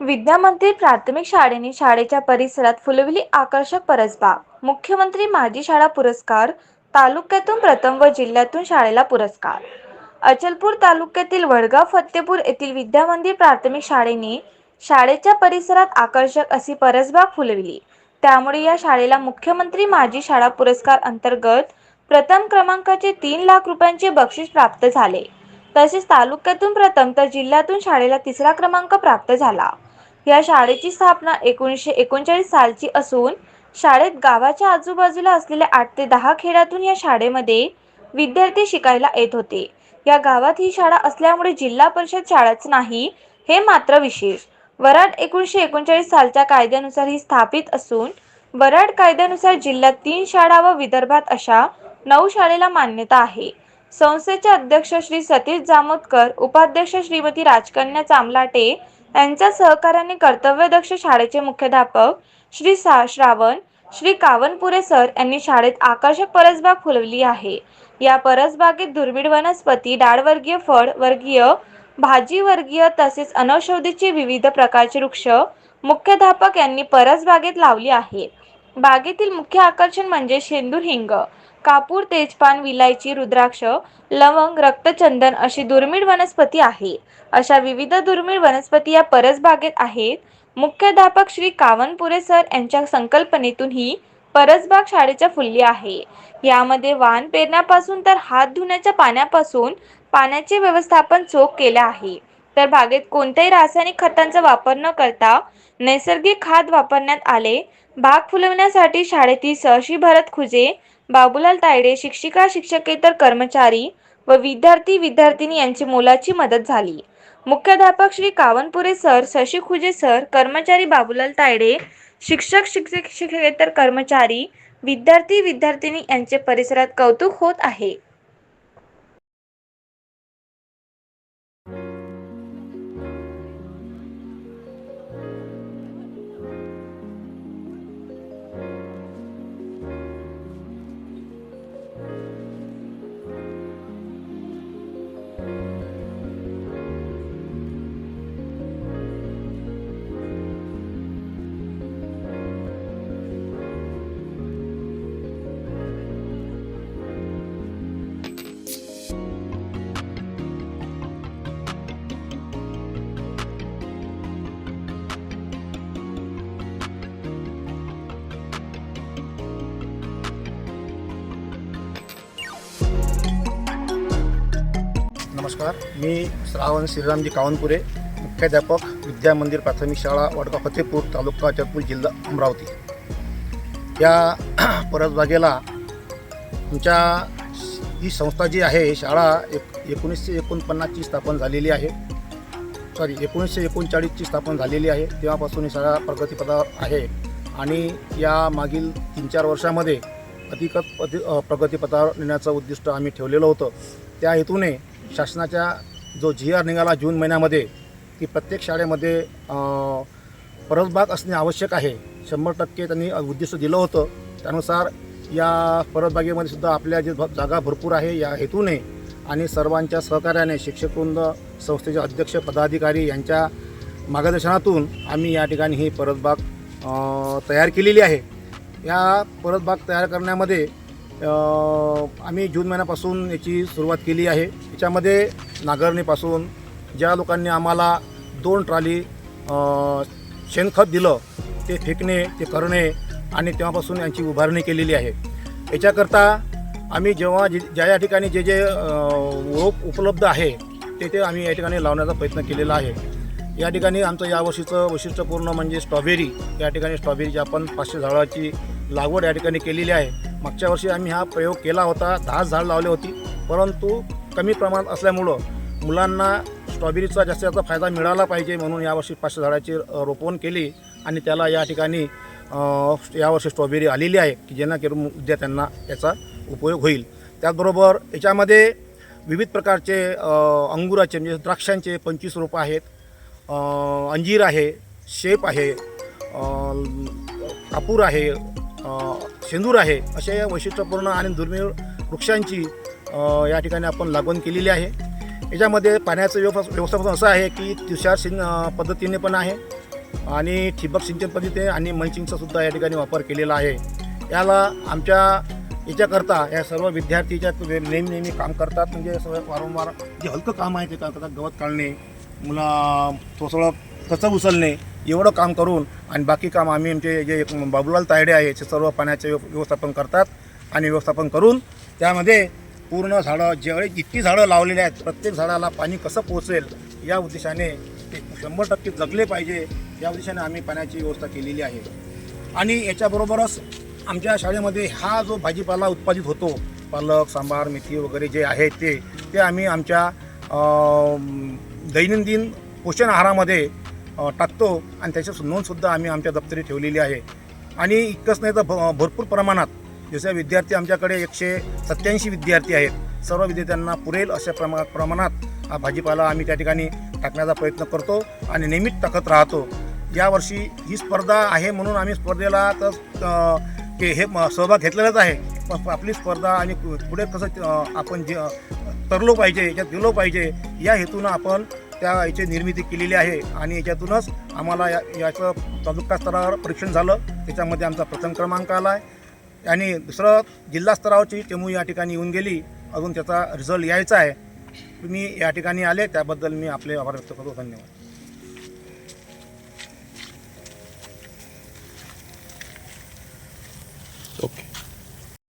विद्यामंदिर प्राथमिक शाळेने शाळेच्या परिसरात फुलवली आकर्षक परसबाग. मुख्यमंत्री माजी शाळा पुरस्कार तालुक्यातून प्रथम व जिल्ह्यातून शाळेला पुरस्कार. अचलपूर तालुक्यातील वडगाव फत्तेपूर येथील विद्यामंदिर प्राथमिक शाळेने शाळेच्या परिसरात आकर्षक अशी परसबाग फुलविली. त्यामुळे या शाळेला मुख्यमंत्री माजी शाळा पुरस्कार अंतर्गत प्रथम क्रमांकाचे तीन लाख रुपयांचे बक्षीस प्राप्त झाले. तसेच तालुक्यातून प्रथम तर जिल्ह्यातून शाळेला तिसरा क्रमांक प्राप्त झाला. या शाळेची स्थापना एकोणीसशे एकोणचाळीस सालची असून शाळेत गावाच्या आजूबाजूला असलेल्या आठ ते दहा खेड्यातून या शाळेमध्ये विद्यार्थी शिकायला येत होते. या गावात ही शाळा असल्यामुळे जिल्हा परिषद शाळाच नाही हे मात्र विशेष. वराड एकोणीसशे एकोणचाळीस सालच्या कायद्यानुसार ही स्थापित असून वराड कायद्यानुसार जिल्ह्यात तीन शाळा व विदर्भात अशा नऊ शाळेला मान्यता आहे. संस्थेचे अध्यक्ष श्री सतीश जामोदकर उपाध्यक्ष श्रीमती राजकन्या चामलाटे यांच्या सहकार्याने कर्तव्यदक्ष शाळेचे मुख्याध्यापक श्री सा श्रावण श्री कावनपुरे सर यांनी शाळेत आकर्षक परसबाग फुलवली आहे. या परसबागेत दुर्मिळ वनस्पती डाळवर्गीय फळ वर्गीय भाजी वर्गीय तसेच अनौषधीची विविध प्रकारचे वृक्ष मुख्याध्यापक यांनी परसबागेत लावली आहे. बागेतील मुख्य आकर्षण म्हणजे शेंदूर हिंग. कापूर तेजपान विलायची रुद्राक्ष लवंग रक्तचंदन अशी दुर्मिळ वनस्पती आहे अशा विविध दुर्मिळ वनस्पती या परसबागेत आहेत. मुख्याध्यापक श्री कावनपुरे सर यांच्या संकल्पनेतून ही परसबाग शाळेच्या फुलली आहे. यामध्ये वाण पेरण्यापासून तर हात धुण्याच्या पाण्यापासून पाण्याचे व्यवस्थापन चोख केले आहे. तर बागेत कोणत्याही रासायनिक खतांचा वापर न करता नैसर्गिक खाद वापरण्यात आले. बाग फुलवण्यासाठी शाळेतील सहशी भरत खुजे बाबूलाल तायडे शिक्षिका शिक्षकेतर कर्मचारी व विद्यार्थी विद्यार्थिनी यांची मोलाची मदत झाली. मुख्याध्यापक श्री कावनपुरे सर शशी खुजे सर कर्मचारी बाबूलाल तायडे शिक्षक शिक्षक शिक्षकेतर कर्मचारी विद्यार्थी विद्यार्थिनी यांचे परिसरात कौतुक होत आहे. नमस्कार. मी श्रावण श्रीरामजी कावनपुरे मुख्याध्यापक विद्या मंदिर प्राथमिक शाळा वडगाव फतेपूर तालुका चतपूर जिल्हा अमरावती. या परसबागेला तुमच्या ही संस्था जी आहे शाळा एक एकोणीसशे एकोणपन्नासची स्थापन झालेली आहे. सॉरी एकोणीसशे एकोणचाळीसची स्थापन झालेली आहे. तेव्हापासून ही शाळा प्रगतीपथावर आहे आणि या मागील तीन चार वर्षामध्ये अधिकच अधि अ, प्रगतीपथावर नेण्याचं उद्दिष्ट आम्ही ठेवलेलं होतं. त्या हेतूने शासनाच्या जो जी आर निघाला जून महिन्यामध्ये की प्रत्येक शाळेमध्ये परसबाग असणे आवश्यक आहे. शंभर टक्के त्यांनी उद्दिष्ट दिलं होतं. त्यानुसार या परसबागेमध्ये सुद्धा आपल्या जे जागा भरपूर आहे या हेतूने आणि सर्वांच्या सहकार्याने शिक्षकवृंद संस्थेचे अध्यक्ष पदाधिकारी यांच्या मार्गदर्शनातून आम्ही या ठिकाणी ही परसबाग तयार केलेली आहे. या परसबाग तयार करण्यामध्ये आम्ही जून महिन्यापासून याची सुरुवात केली आहे. याच्यामध्ये नागरणीपासून ज्या लोकांनी आम्हाला दोन ट्रॉली शेणखत दिलं ते फेकणे ते करणे आणि तेव्हापासून यांची उभारणी केलेली आहे. याच्याकरता आम्ही जेव्हा जे ज्या या ठिकाणी जे जे रोप उपलब्ध आहे ते ते आम्ही या ठिकाणी लावण्याचा प्रयत्न केलेला आहे. या ठिकाणी आमचं यावर्षीचं वैशिष्ट्यपूर्ण म्हणजे स्ट्रॉबेरी या ठिकाणी स्ट्रॉबेरीची आपण पाचशे झाडाची लागवड या ठिकाणी केलेली आहे. मागच्या वर्षी आम्ही हा प्रयोग केला होता दहा झाड लावले होती. परंतु कमी प्रमाणात असल्यामुळं मुलांना स्ट्रॉबेरीचा जास्तीत जास्त फायदा मिळाला पाहिजे म्हणून यावर्षी पाचशे झाडाची रोपवण केली आणि त्याला या ठिकाणी यावर्षी स्ट्रॉबेरी आलेली आहे की जेणेकरून विद्यार्थ्यांना याचा उपयोग होईल. त्याचबरोबर याच्यामध्ये विविध प्रकारचे अंगुराचे म्हणजे द्राक्षांचे पंचवीस रोपं आहेत अंजीर आहे शेप आहे कापूर आहे शेंदूर आहे अशा या वैशिष्ट्यपूर्ण आणि दुर्मिळ वृक्षांची या ठिकाणी आपण लागवण केलेली आहे. याच्यामध्ये पाण्याचं व्यवस्था व्यवस्थापन असं आहे की तुषार सिं पद्धतीने पण आहे आणि ठिबक सिंचन पद्धती आणि मल्चिंगचा सुद्धा या ठिकाणी वापर केलेला आहे. याला आमच्या याच्याकरता या सर्व विद्यार्थी ज्यात नेहमी नेहमी काम करतात. म्हणजे सर्व वारंवार जे हलकं काम आहे ते काम करतात. गवत काढणे मुला थोसळं कचरा उचलणे एवढं काम करून आणि बाकी काम आम्ही आमचे जे एक बाबूलाल तायडे आहे ते सर्व पाण्याचे व्यव- व्यवस्थापन करतात आणि व्यवस्थापन करून त्यामध्ये पूर्ण झाडं जेवढे जितकी झाडं लावलेली आहेत प्रत्येक झाडाला पाणी कसं पोचेल या उद्देशाने ते शंभर टक्के जगले पाहिजे या उद्देशाने आम्ही पाण्याची व्यवस्था केलेली आहे. आणि याच्याबरोबरच आमच्या शाळेमध्ये हा जो भाजीपाला उत्पादित होतो पालक सांबार मेथी वगैरे जे आहे ते ते आम्ही आमच्या दैनंदिन पोषण आहारामध्ये टाकतो आणि त्याची नोंदसुद्धा आम्ही आमच्या दप्तरी ठेवलेली आहे. आणि इतकंच नाही तर भ- भरपूर प्रमाणात जसे विद्यार्थी आमच्याकडे एकशे सत्याऐंशी विद्यार्थी आहेत सर्व विद्यार्थ्यांना पुरेल अशा प्रमा प्रमाणात हा भाजीपाला आम्ही त्या ठिकाणी टाकण्याचा प्रयत्न करतो आणि नेहमीच टाकत राहतो. यावर्षी ही स्पर्धा आहे म्हणून आम्ही स्पर्धेला तर ते हे सहभाग घेतलेलाच आहे. पण आपली स्पर्धा आणि पुढे कसं आपण जे तरलो पाहिजे याच्यात गेलो पाहिजे या हेतूनं आपण त्या याची निर्मिती केलेली आहे आणि याच्यातूनच आम्हाला या याचं तालुका स्तरावर परीक्षण झालं. त्याच्यामध्ये आमचा प्रथम क्रमांक आला आहे आणि दुसरं जिल्हा स्तरावरची चमू या ठिकाणी येऊन गेली. अजून त्याचा रिझल्ट यायचा आहे. तुम्ही या ठिकाणी आले त्याबद्दल मी आपले आभार व्यक्त करतो. धन्यवाद.